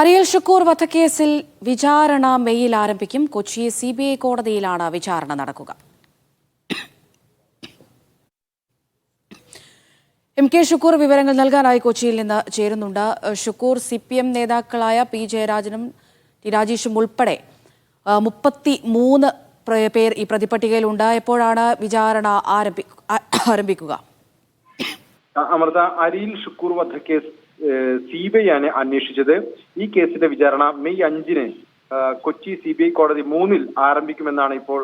അരിയൽ ഷുക്കൂർ വധക്കേസിൽ വിചാരണ മെയ്യിൽ ആരംഭിക്കും കൊച്ചി സി ബി ഐ കോടതിയിലാണ് വിചാരണ നടക്കുക. എം കെ ഷുക്കൂർ വിവരങ്ങൾ നൽകാനായി കൊച്ചിയിൽ നിന്ന് ചേരുന്നുണ്ട്. ഷുക്കൂർ സി പി എം നേതാക്കളായ പി ജയരാജനും ടി രാജേഷും ഉൾപ്പെടെ മുപ്പത്തി മൂന്ന് പേർ ഈ പ്രതിപട്ടികയിലുണ്ട്. എപ്പോഴാണ് വിചാരണ ആരംഭി ആരംഭിക്കുക? അമൃത അരിയിൽ ഷുക്കൂർ വധക്കേസ് സി ബി ഐ ആണ് അന്വേഷിച്ചത്. ഈ കേസിന്റെ വിചാരണ മെയ് അഞ്ചിന് കൊച്ചി സി ബി ഐ കോടതി മൂന്നിൽ ആരംഭിക്കുമെന്നാണ് ഇപ്പോൾ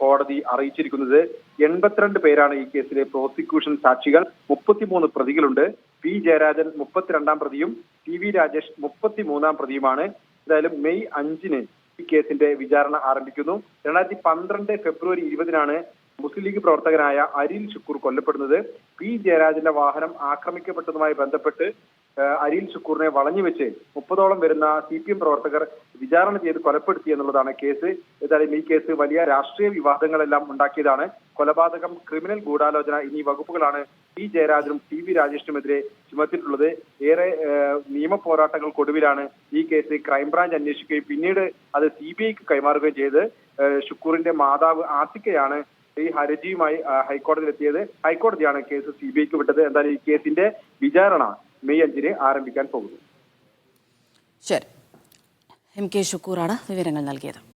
കോടതി അറിയിച്ചിരിക്കുന്നത്. എൺപത്തിരണ്ട് പേരാണ് ഈ കേസിലെ പ്രോസിക്യൂഷൻ സാക്ഷികൾ. മുപ്പത്തിമൂന്ന് പ്രതികളുണ്ട്. പി ജയരാജൻ മുപ്പത്തിരണ്ടാം പ്രതിയും ടി വി രാജേഷ് മുപ്പത്തിമൂന്നാം പ്രതിയുമാണ്. എന്തായാലും മെയ് അഞ്ചിന് ഈ കേസിന്റെ വിചാരണ ആരംഭിക്കുന്നു. രണ്ടായിരത്തി പന്ത്രണ്ട് ഫെബ്രുവരി ഇരുപതിനാണ് മുസ്ലിം ലീഗ് പ്രവർത്തകനായ അരിൽ ശുക്കൂർ കൊല്ലപ്പെടുന്നത്. പി ജയരാജന്റെ വാഹനം ആക്രമിക്കപ്പെട്ടതുമായി ബന്ധപ്പെട്ട് ആ, ശുക്കൂറിനെ വളഞ്ഞു വളഞ്ഞുവെച്ച് മുപ്പതോളം വരുന്ന സി പി എം പ്രവർത്തകർ വിചാരണ ചെയ്ത് കൊലപ്പെടുത്തി എന്നുള്ളതാണ് കേസ്. ഏതായാലും ഈ കേസ് വലിയ രാഷ്ട്രീയ വിവാദങ്ങളെല്ലാം ഉണ്ടാക്കിയതാണ്. കൊലപാതകം ക്രിമിനൽ ഗൂഢാലോചന എന്നീ വകുപ്പുകളാണ് പി ജയരാജനും ടി വി രാജേഷിനുമെതിരെ ചുമത്തിയിട്ടുള്ളത്. ഏറെ നിയമ പോരാട്ടങ്ങൾക്കൊടുവിലാണ് ഈ കേസ് ക്രൈംബ്രാഞ്ച് അന്വേഷിക്കുകയും പിന്നീട് അത് സി ബി ഐക്ക് കൈമാറുകയും ചെയ്ത് ഷുക്കൂറിന്റെ മാതാവ് ആസിക്കയാണ് ഈ ഹർജിയുമായി ഹൈക്കോടതിയിൽ എത്തിയത് ഹൈക്കോടതിയാണ് കേസ് സി ബി ഐക്ക് വിട്ടത്. എന്തായാലും ഈ കേസിന്റെ വിചാരണ മെയ് അഞ്ചിന് ആരംഭിക്കാൻ പോകുന്നു. ശരി. എം കെ ഷുക്കൂറാണ് വിവരങ്ങൾ നൽകിയത്.